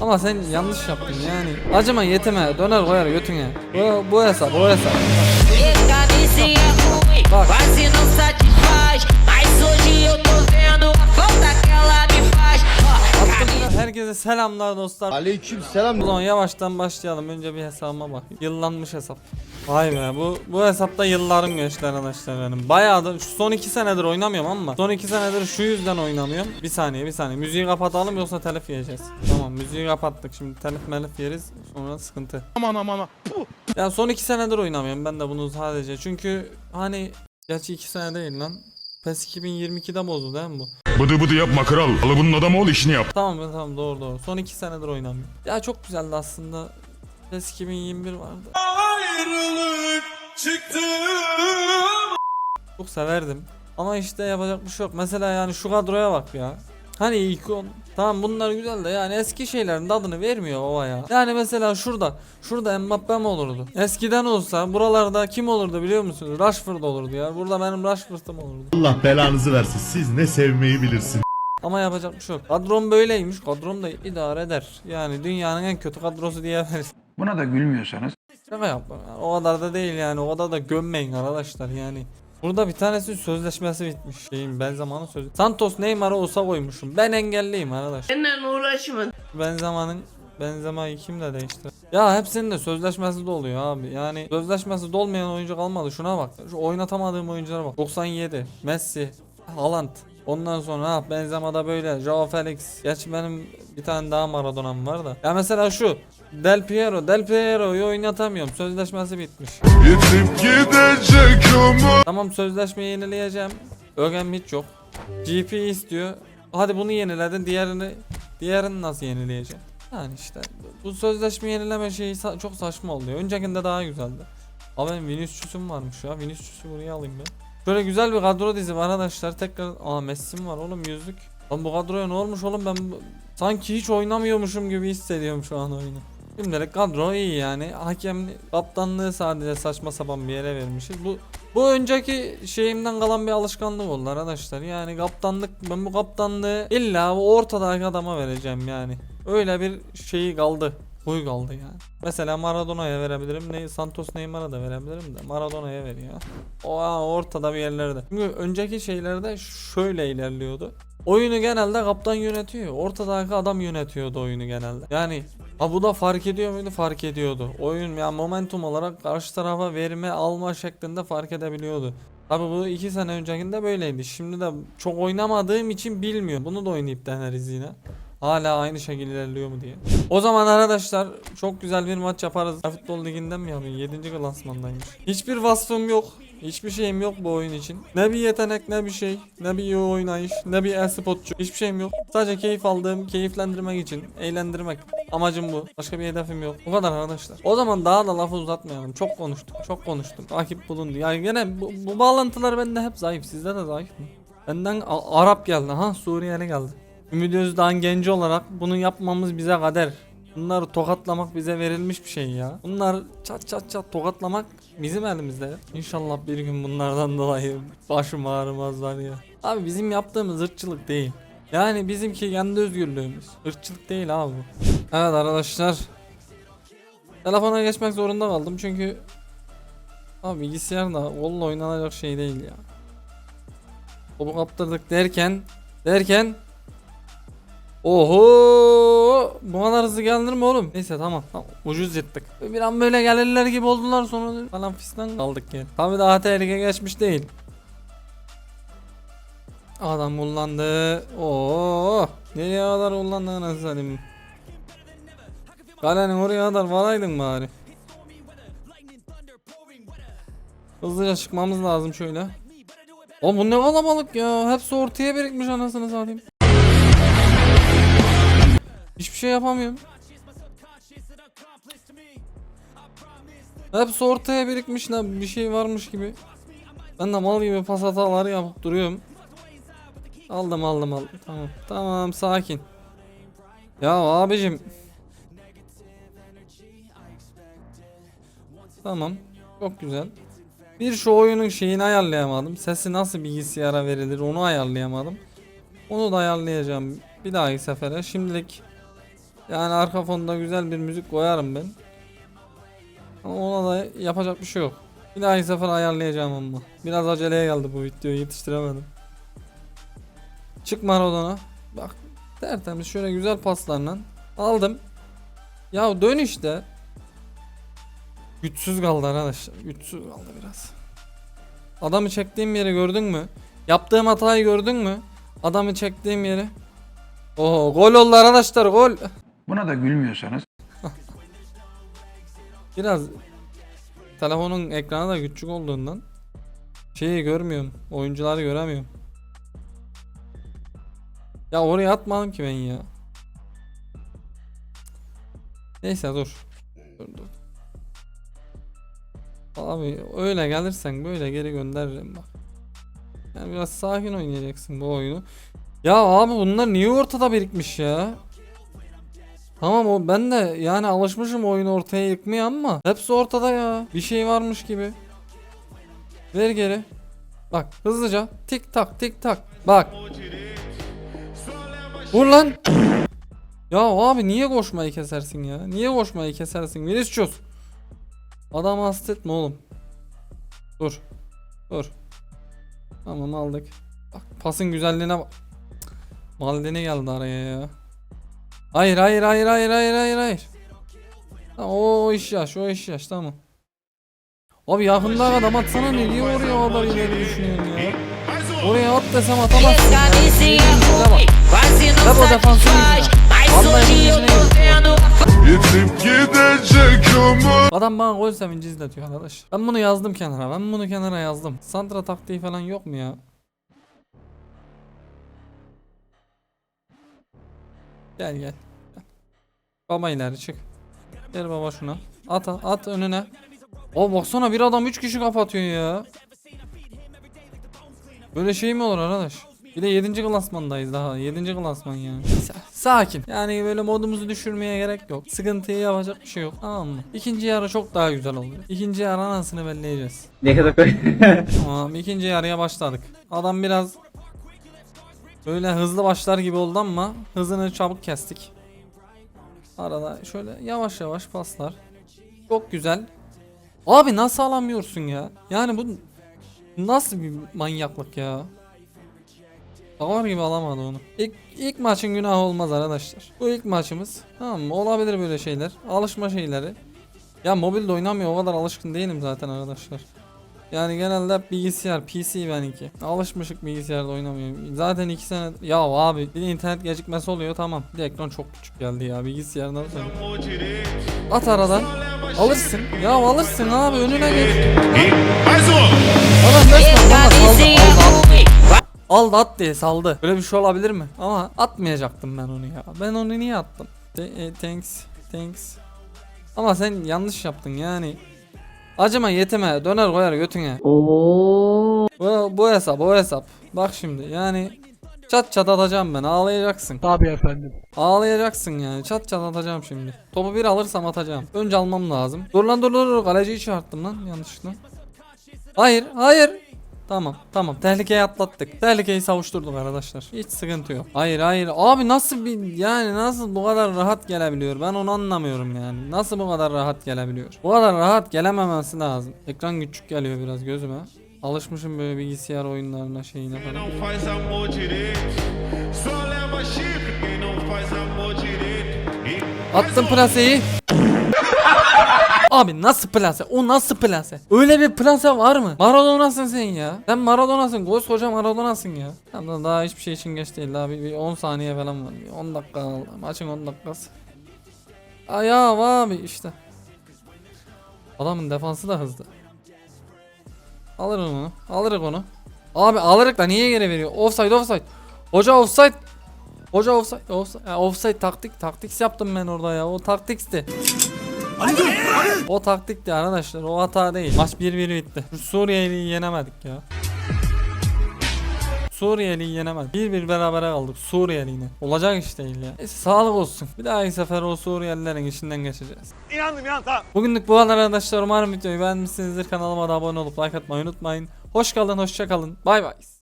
Ama sen yanlış yaptın yani. Acıma yetime döner koyar götüne. Bu, bu hesap o hesap. Ficar herkese selamlar dostlar. Aleyküm selam. O zaman yavaştan başlayalım. Önce bir hesabıma bakayım. Yıllanmış hesap. Vay be bu bu hesapta yıllarım geçti arkadaşlar benim. Bayağı da şu son 2 senedir oynamıyorum ama son 2 senedir şu yüzden oynamıyorum. Bir saniye bir saniye. Müziği kapatalım yoksa telif yiyeceğiz. Tamam müziği kapattık. Şimdi telif melif yeriz. Sonra sıkıntı. Aman aman aman. Ya son 2 senedir oynamıyorum ben de bunu sadece. Çünkü hani gerçi 2 sene değil lan. PES 2022'de bozdu değil mi bu? Bıdı bıdı yapma kral. Alıbının adamı ol işini yap. Tamam tamam doğru doğru. Son 2 senedir oynamıyorum. Ya çok güzeldi aslında. PES 2021 vardı. Çok severdim. Ama işte yapacak bir şey yok. Mesela yani şu kadroya bak ya. Hani ikon. Tamam bunlar güzel de yani eski şeylerin tadını vermiyor o ya. Yani mesela şurada. Şurada Mbappe mi olurdu? Eskiden olsa buralarda kim olurdu biliyor musunuz? Rashford olurdu ya. Burada benim Rashford'um olurdu. Allah belanızı versin. Siz ne sevmeyi bilirsiniz. Ama yapacak bir şey yok. Kadrom böyleymiş. Kadrom da idare eder. Yani dünyanın en kötü kadrosu diyebiliriz. Buna da gülmüyorsanız Şaka yapma. Yani o kadar da değil yani. O kadar da gömmeyin arkadaşlar yani. Burada bir tanesi sözleşmesi bitmiş. Şeyin Benzema'nın sözü. Santos Neymar'ı olsa koymuşum. Ben engelliyim arkadaş. Benimle uğraşma. Benzema'nın Benzema'yı kim de değiştir. Ya hepsinin de sözleşmesi doluyor abi. Yani sözleşmesi dolmayan oyuncu kalmadı. Şuna bak. Şu oynatamadığım oyunculara bak. 97, Messi, Haaland. Ondan sonra ha Benzema'da böyle. Joao Felix. Gerçi benim bir tane daha Maradona'm var da. Ya mesela şu. Del Piero. Del Piero'yu oynatamıyorum. Sözleşmesi bitmiş. Yetip gidecek ama. Tamam sözleşmeyi yenileyeceğim. Ögen hiç yok. GP istiyor. Hadi bunu yeniledin. Diğerini diğerini nasıl yenileyeceğim? Yani işte bu sözleşme yenileme şeyi sa- çok saçma oluyor. Öncekinde daha güzeldi. Ama benim Vinicius'um varmış ya. Vinicius'u buraya alayım ben. Şöyle güzel bir kadro dizi var arkadaşlar. Tekrar aa Messi'm var oğlum yüzlük. Lan bu kadroya ne olmuş oğlum ben sanki hiç oynamıyormuşum gibi hissediyorum şu an oyunu. Şimdilik kadro iyi yani. Hakem kaptanlığı sadece saçma sapan bir yere vermişiz. Bu bu önceki şeyimden kalan bir alışkanlık oldu arkadaşlar. Yani kaptanlık ben bu kaptanlığı illa o ortadaki adama vereceğim yani. Öyle bir şeyi kaldı. Huy kaldı yani. Mesela Maradona'ya verebilirim. Ne Santos Neymar'a da verebilirim de Maradona'ya ver ya. O ortada bir yerlerde. Çünkü önceki şeylerde şöyle ilerliyordu. Oyunu genelde kaptan yönetiyor. Ortadaki adam yönetiyordu oyunu genelde. Yani ha bu da fark ediyor muydu? Fark ediyordu. Oyun ya momentum olarak karşı tarafa verme alma şeklinde fark edebiliyordu. Tabi bu iki sene öncekinde böyleydi. Şimdi de çok oynamadığım için bilmiyorum. Bunu da oynayıp deneriz yine. Hala aynı şekilde ilerliyor mu diye. O zaman arkadaşlar çok güzel bir maç yaparız. Futbol liginden mi yapayım? 7. klasmandaymış. Hiçbir vasfım yok. Hiçbir şeyim yok bu oyun için. Ne bir yetenek ne bir şey. Ne bir iyi oynayış. Ne bir e-sportçu. Hiçbir şeyim yok. Sadece keyif aldığım, keyiflendirmek için. Eğlendirmek. Amacım bu. Başka bir hedefim yok. Bu kadar arkadaşlar. O zaman daha da lafı uzatmayalım. Çok konuştuk. Çok konuştum. Takip bulundu. Yani gene bu, bu bağlantılar bende hep zayıf. Sizde de zayıf mı? Benden A- Arap geldi. Ha Suriyeli geldi. Ümit Özdağ'ın genci olarak bunu yapmamız bize kader. Bunları tokatlamak bize verilmiş bir şey ya. Bunlar çat çat çat tokatlamak bizim elimizde. İnşallah bir gün bunlardan dolayı başım ağrımazlar ya. Abi bizim yaptığımız ırkçılık değil. Yani bizimki kendi özgürlüğümüz. Irkçılık değil abi bu. Evet arkadaşlar. Telefona geçmek zorunda kaldım çünkü Abi bilgisayar da kolla oynanacak şey değil ya. Topu kaptırdık derken derken Oho! Bu kadar hızlı gelir mi oğlum? Neyse tamam. tamam. Ucuz yettik. Bir an böyle gelirler gibi oldular sonra falan fistan kaldık yani. Tabi daha tehlike geçmiş değil. Adam kullandı. Oo! Nereye kadar kullandı anasını satayım. Kalenin oraya kadar varaydın bari. Hızlıca çıkmamız lazım şöyle. Oğlum bu ne kalabalık ya. Hepsi ortaya birikmiş anasını satayım. Hiçbir şey yapamıyorum. Hepsi ortaya birikmiş ne bir şey varmış gibi. Ben de mal gibi pas hataları yapıp duruyorum. Aldım aldım aldım. Tamam. Tamam sakin. Ya abicim. Tamam. Çok güzel. Bir şu oyunun şeyini ayarlayamadım. Sesi nasıl bilgisayara verilir onu ayarlayamadım. Onu da ayarlayacağım bir dahaki sefere. Şimdilik Yani arka fonda güzel bir müzik koyarım ben. Ama ona da yapacak bir şey yok. Bir dahaki sefer ayarlayacağım ama. Biraz aceleye geldi bu videoyu yetiştiremedim. Çık Maradona. Bak tertemiz şöyle güzel paslarla aldım. Ya dön işte. Güçsüz kaldı arkadaşlar. Güçsüz kaldı biraz. Adamı çektiğim yeri gördün mü? Yaptığım hatayı gördün mü? Adamı çektiğim yeri. Oo gol oldu arkadaşlar gol. Buna da gülmüyorsanız Biraz telefonun ekranı da küçük olduğundan şeyi görmüyorum. Oyuncuları göremiyorum. Ya oraya atmadım ki ben ya. Neyse dur. Dur dur. Abi öyle gelirsen böyle geri gönderirim bak. Yani biraz sakin oynayacaksın bu oyunu. Ya abi bunlar niye ortada birikmiş ya? Tamam o ben de yani alışmışım oyunu ortaya yıkmaya ama hepsi ortada ya. Bir şey varmış gibi. Ver geri. Bak hızlıca tik tak tik tak. Bak. Vur lan. Ya abi niye koşmayı kesersin ya? Niye koşmayı kesersin? Vinicius. Adamı hasta etme oğlum. Dur. Dur. Tamam aldık. Bak pasın güzelliğine bak. Maldini geldi araya ya. Hayır hayır hayır hayır hayır hayır hayır. Tamam, o iş yaş o iş yaş tamam. Abi yakında adam atsana ne diye oraya o kadar ileri düşünüyorsun ya. Oraya at desem atamazsın ya. O defansın yüzüne. Yitip gidecek ömür Adam bana gol sevinci izletiyor arkadaş. Ben bunu yazdım kenara. Ben bunu kenara yazdım. Santra taktiği falan yok mu ya? Gel gel. Baba ileri çık. Gel baba şuna. At at önüne. O baksana bir adam 3 kişi kapatıyor ya. Böyle şey mi olur arkadaş? Bir de 7. klasmandayız daha. 7. klasman yani. Sa- sakin. Yani böyle modumuzu düşürmeye gerek yok. Sıkıntıyı yapacak bir şey yok. Tamam mı? İkinci yarı çok daha güzel oluyor. İkinci yarı anasını belleyeceğiz. Ne kadar koy. Tamam ikinci yarıya başladık. Adam biraz böyle hızlı başlar gibi oldu ama hızını çabuk kestik. Arada şöyle yavaş yavaş paslar. Çok güzel. Abi nasıl alamıyorsun ya? Yani bu nasıl bir manyaklık ya? Davar gibi alamadı onu. İlk, ilk maçın günahı olmaz arkadaşlar. Bu ilk maçımız. Tamam mı? Olabilir böyle şeyler. Alışma şeyleri. Ya mobilde oynamıyor o kadar alışkın değilim zaten arkadaşlar. Yani genelde hep bilgisayar, PC benimki. Alışmışık bilgisayarda oynamıyorum. Zaten iki sene... Ya abi bir de internet gecikmesi oluyor tamam. Bir de ekran çok küçük geldi ya bilgisayardan sonra. At aradan. Alırsın. Ya alırsın abi önüne geç. Adam resmen bana saldı. Aldı, aldı. at diye saldı. Böyle bir şey olabilir mi? Ama atmayacaktım ben onu ya. Ben onu niye attım? Te- e, thanks. Thanks. Ama sen yanlış yaptın yani. Acıma yetime döner koyar götüne. Oo. Bu, bu hesap o hesap. Bak şimdi yani çat çat atacağım ben ağlayacaksın. Tabii efendim. Ağlayacaksın yani çat çat atacağım şimdi. Topu bir alırsam atacağım. Önce almam lazım. Dur lan dur dur dur kaleciyi çarptım lan yanlışlıkla. Hayır hayır. Tamam tamam tehlikeyi atlattık. Tehlikeyi savuşturduk arkadaşlar. Hiç sıkıntı yok. Hayır hayır abi nasıl bir yani nasıl bu kadar rahat gelebiliyor ben onu anlamıyorum yani. Nasıl bu kadar rahat gelebiliyor? Bu kadar rahat gelememesi lazım. Ekran küçük geliyor biraz gözüme. Alışmışım böyle bilgisayar oyunlarına şeyine falan. não faz Abi nasıl plase? O nasıl plase? Öyle bir plase var mı? Maradona'sın sen ya. Sen Maradona'sın. Koskoca Maradona'sın ya. Tamam daha hiçbir şey için geç değil. Daha bir, bir 10 saniye falan var. Bir 10 dakika kaldı. Maçın 10 dakikası. Ay ya abi işte. Adamın defansı da hızlı. Alır onu. Alırık onu. Abi alırık da niye geri veriyor? Offside offside. Hoca offside. Hoca offside, offside, offside taktik, taktiks yaptım ben orada ya. O taktiksti. O taktikti arkadaşlar. O hata değil. Maç 1-1 bitti. Şu Suriyeli'yi yenemedik ya. Suriyeli'yi yenemedik. 1-1 berabere kaldık Suriyeli'yle. Olacak iş değil ya. Neyse, sağlık olsun. Bir dahaki sefer o Suriyelilerin içinden geçeceğiz. İnandım inan tamam. Bugünlük bu kadar arkadaşlar. Umarım videoyu beğenmişsinizdir. Kanalıma da abone olup like atmayı unutmayın. Hoş kalın, hoşça kalın. Bay bay.